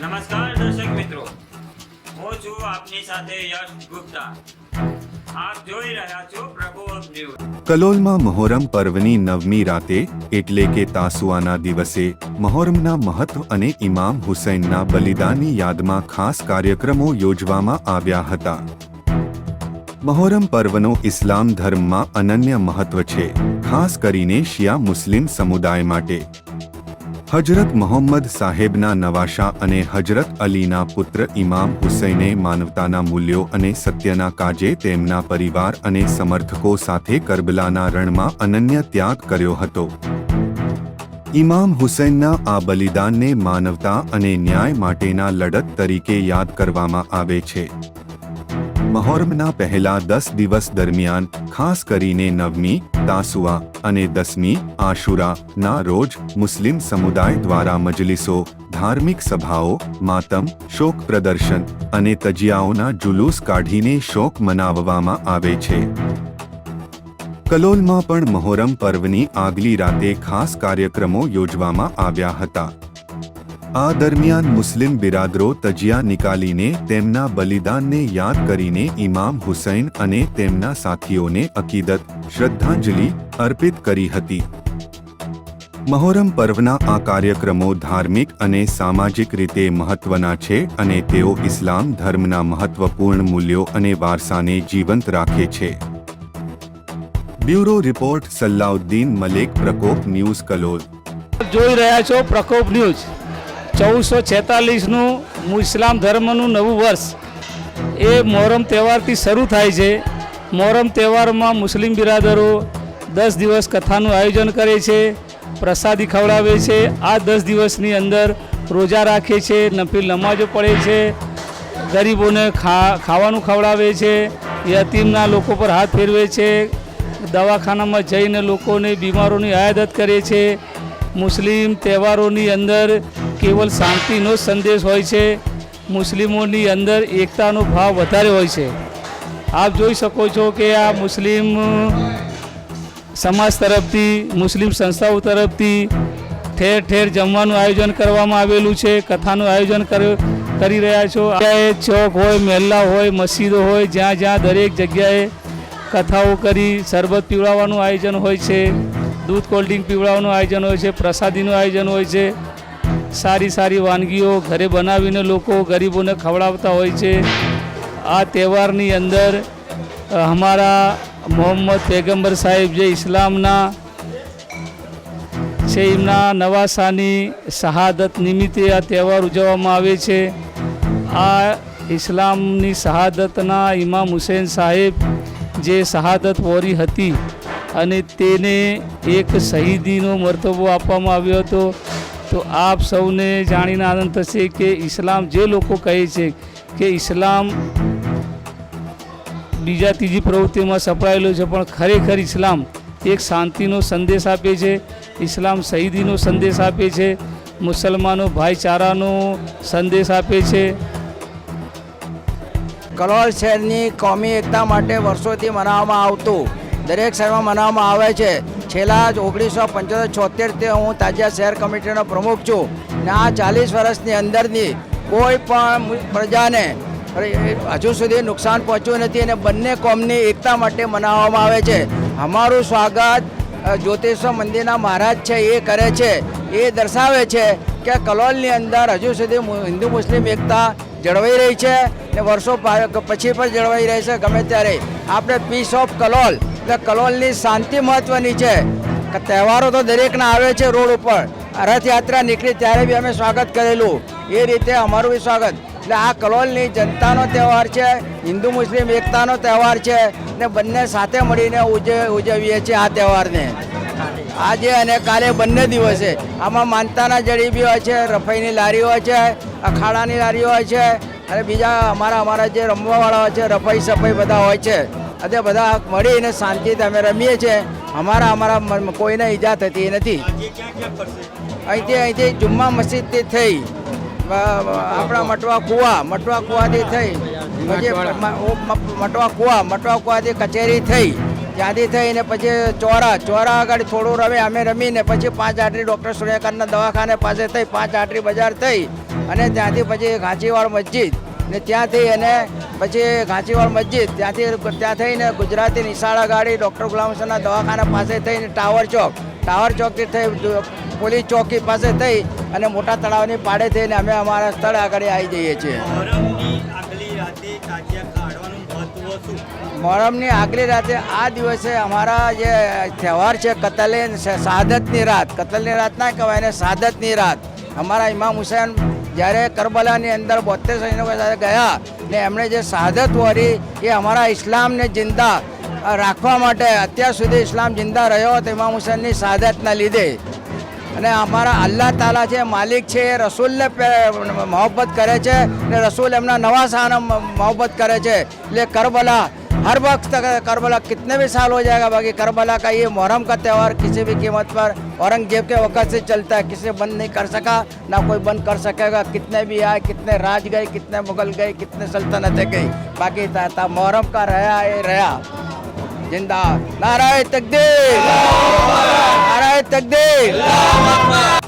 નમસ્કાર દર્શક મિત્રો. હું છું આપની સાથે યશ ગુપ્તા. કલોલમાં મહોરમ પર્વની નવમી રાતે, એટલે કે તાસુઆના દિવસે, મહોરમના મહત્વ અને ઇમામ હુસૈનના બલિદાનની યાદમાં ખાસ કાર્યક્રમો યોજવામાં આવ્યા હતા. મહોરમ પર્વનો ઇસ્લામ ધર્મમાં અનન્ય મહત્વ છે, ખાસ કરીને શિયા મુસ્લિમ સમુદાય માટે. હજરત મોહમ્મદ સાહેબના નવાશા અને હજરત અલીના પુત્ર ઇમામ હુસૈને માનવતાના મૂલ્યો અને સત્યના કાજે તેમના પરિવાર અને સમર્થકો સાથે કરબલાના રણમાં અનન્ય ત્યાગ કર્યો હતો. ઇમામ હુસૈનના આ બલિદાનને માનવતા અને ન્યાય માટેના લડત તરીકે યાદ કરવામાં આવે છે. મહોરમના પહેલા દસ દિવસ દરમિયાન ખાસ કરીને નવમી તાસુઆ અને દસમી આશુરા ના રોજ મુસ્લિમ સમુદાય દ્વારા મજલિસો, ધાર્મિક સભાઓ, માતમ, શોક પ્રદર્શન અને તજિયાઓના જુલુસ કાઢીને શોક મનાવવામાં આવે છે. કલોલમાં પણ મહોરમ પર્વની આગલી રાતે ખાસ કાર્યક્રમો યોજવામાં આવ્યા હતા. આ દરમિયાન મુસ્લિમ બિરાદરો તજિયા નીકાલીને તેમના બલિદાનને યાદ કરીને ઇમામ હુસૈન અને તેમના સાથીઓને અકીદત, શ્રદ્ધાંજલિ અર્પિત કરી હતી. મહોરમ પર્વના આ કાર્યક્રમો ધાર્મિક અને સામાજિક રીતે મહત્વના છે અને તેઓ ઇસ્લામ ધર્મના મહત્વપૂર્ણ મૂલ્યો અને વારસાને જીવંત રાખે છે. Bureau report Salauddin Malek Prakop news Kalol. જોઈ રહ્યા છો પ્રકોપ ન્યૂઝ. ચૌદસો છેતાલીસનું ઇસ્લામ ધર્મનું નવું વર્ષ એ મોહરમ તહેવારથી શરૂ થાય છે. મોહરમ તહેવારમાં મુસ્લિમ બિરાદરો દસ દિવસ કથાનું આયોજન કરે છે, પ્રસાદી ખવડાવે છે. આ દસ દિવસની અંદર રોજા રાખે છે, નફીલ નમાજો પડે છે, ગરીબોને ખા ખાવાનું ખવડાવે છે, યતીમના લોકો પર હાથ ફેરવે છે, દવાખાનામાં જઈને લોકોને બીમારોની આયાદત કરે છે. મુસ્લિમ તહેવારોની અંદર કેવલ શાંતિનો સંદેશ હોય છે. મુસ્લિમોની અંદર એકતાનો ભાવ વધારે હોય છે. આપ જોઈ શકો છો કે આ મુસ્લિમ સમાજ તરફથી, મુસ્લિમ સંસ્થાઓ તરફથી ઠેર ઠેર જમવાનું આયોજન કરવામાં આવેલું છે. કથાનું આયોજન કર- રહ્યા છો. ચોક હોય મહેલા હોય, મસ્જિદો હોય, જ્યાં જ્યાં દરેક જગ્યાએ કથાઓ કરી, શરબત પીવડાવવાનું આયોજન હોય છે. દૂધ કોલ્ડ પીવડાવવાનું આયોજન હોય છે. પ્રસાદીનું આયોજન હોય છે. સારી સારી વાનગીઓ ઘરે બનાવીને લોકો ગરીબોને ખવડાવતા હોય છે. આ તહેવારની અંદર અમારા મોહમ્મદ પેગમ્બર સાહેબ જે ઇસ્લામના છે, એમના નવાસાની શહાદત નિમિત્તે આ તહેવાર ઉજવવામાં આવે છે. આ ઇસ્લામની શહાદતના ઇમામ હુસેન સાહેબ જે શહાદત વોરી હતી અને તેને એક શહીદીનો મર્તબો આપવામાં આવ્યો હતો. તો આપ સૌને જાણીને આનંદ થશે કે ઇસ્લામ જે લોકો કહે છે કે ઇસ્લામ બીજા ત્રીજી પ્રવૃત્તિમાં સપડાયેલો છે, પણ ખરેખર ઇસ્લામ એક શાંતિનો સંદેશ આપે છે, ઇસ્લામ શહીદીનો સંદેશ આપે છે, મુસલમાનો ભાઈચારાનો સંદેશ આપે છે. કલોલ શહેરની કોમી એકતા માટે વર્ષોથી મનાવવામાં આવતું, દરેક શહેરમાં મનાવવામાં આવે છે. છેલ્લા જ ઓગણીસો પંચોતેર છોતેરથી હું તાજિયા શહેર કમિટીનો પ્રમુખ છું. ને આ ચાલીસ વર્ષની અંદરની કોઈ પણ પ્રજાને હજુ સુધી નુકસાન પહોંચ્યું નથી અને બંને કોમની એકતા માટે મનાવવામાં આવે છે. અમારું સ્વાગત જ્યોતિષ મંદિરના મહારાજ છે, એ કરે છે. એ દર્શાવે છે કે કલોલની અંદર હજુ સુધી હિન્દુ મુસ્લિમ એકતા જળવાઈ રહી છે ને વર્ષો પછી પણ જળવાઈ રહી છે ગમે ત્યારે. આપણે પીસ ઓફ કલોલ એટલે કલોલની શાંતિ મહત્વની છે. તહેવારો તો દરેકના આવે છે રોડ ઉપર. રથયાત્રા નીકળી ત્યારે બી અમે સ્વાગત કરેલું. એ રીતે અમારું બી સ્વાગત. એટલે આ કલોલની જનતાનો તહેવાર છે, હિન્દુ મુસ્લિમ એકતાનો તહેવાર છે, ને બંને સાથે મળીને ઉજવ, ઉજવીએ છીએ આ તહેવારને. આજે અને કાલે બંને દિવસે. આમાં માનતાના જડીબી હોય છે, રફાઈની લારી હોય છે, અખાડાની લારી હોય છે, અને બીજા અમારા અમારા જે રમવાવાળા હોય છે, રફાઈ, સફાઈ બધા હોય છે. અને બધા મળીને શાંતિથી અમે રમીએ છીએ. અમારા અમારા કોઈને ઈજા થતી નથી. અહીંથી અહીંથી જુમ્મા મસ્જિદથી થઈ આપણા મટવા કુવા મટવા કુવાથી થઈ પછી મટવા કુવા મટવા કુવાથી કચેરી થઈ ત્યાંથી થઈને પછી ચોરા ચોરા આગળ થોડું રમે અમે રમીને પછી પાંચ આટરી ડૉક્ટર સૂર્યકાંતના દવાખાને પાસે થઈ પાંચ આટરી બજાર થઈ અને ત્યાંથી પછી ઘાંચીવાડ મસ્જિદ ને ત્યાંથી એને પછી ઘાંચીવાડ મસ્જિદ ત્યાંથી ત્યાં થઈને ગુજરાતી નિશાળા ગાડી ડૉક્ટર ગુલામ હુસૈનના દવાખાના પાસે થઈને ટાવર ચોક ટાવર ચોકથી થઈ પોલીસ ચોકી પાસે થઈ અને મોટા તળાવની પાડે થઈને અમે અમારા સ્થળ આગળ આવી જઈએ છીએ. મોહરમની આગલી રાતે મોહરમની આગલી રાતે આ દિવસે અમારા જે તહેવાર છે કતલે શહાદતની રાત કતલની રાત ના કહેવાય ને શહાદતની રાત. અમારા ઇમામ હુસૈન જ્યારે કરબલાની અંદર બોતેર સૈનિકો સાથે ગયા ને એમણે જે શહાદત વરી એ અમારા ઇસ્લામને જિંદા રાખવા માટે અત્યાર સુધી ઇસ્લામ જિંદા રહ્યો તો ઇમામ હુસેનની શહાદતના લીધે. અને અમારા અલ્લાહ તાલા છે માલિક છે એ રસૂલને મોહબ્બત કરે છે ને રસૂલ એમના નવા શાહને મોહબ્બત કરે છે. એટલે કરબલા हर वक्त करबला कितने भी साल हो जाएगा, बाकी करबला का ये मुहर्रम का त्यौहार किसी भी कीमत पर औरंगज़ेब के वक्त से चलता है। किसी बंद नहीं कर सका, ना कोई बंद कर सकेगा। कितने भी आए, कितने राज गए, कितने मुगल गए, कितने सल्तनतें गई, बाकी मुहर्रम का रहा ये रहा। ज़िंदा नाराय तकदीर। नाराय तकदीर।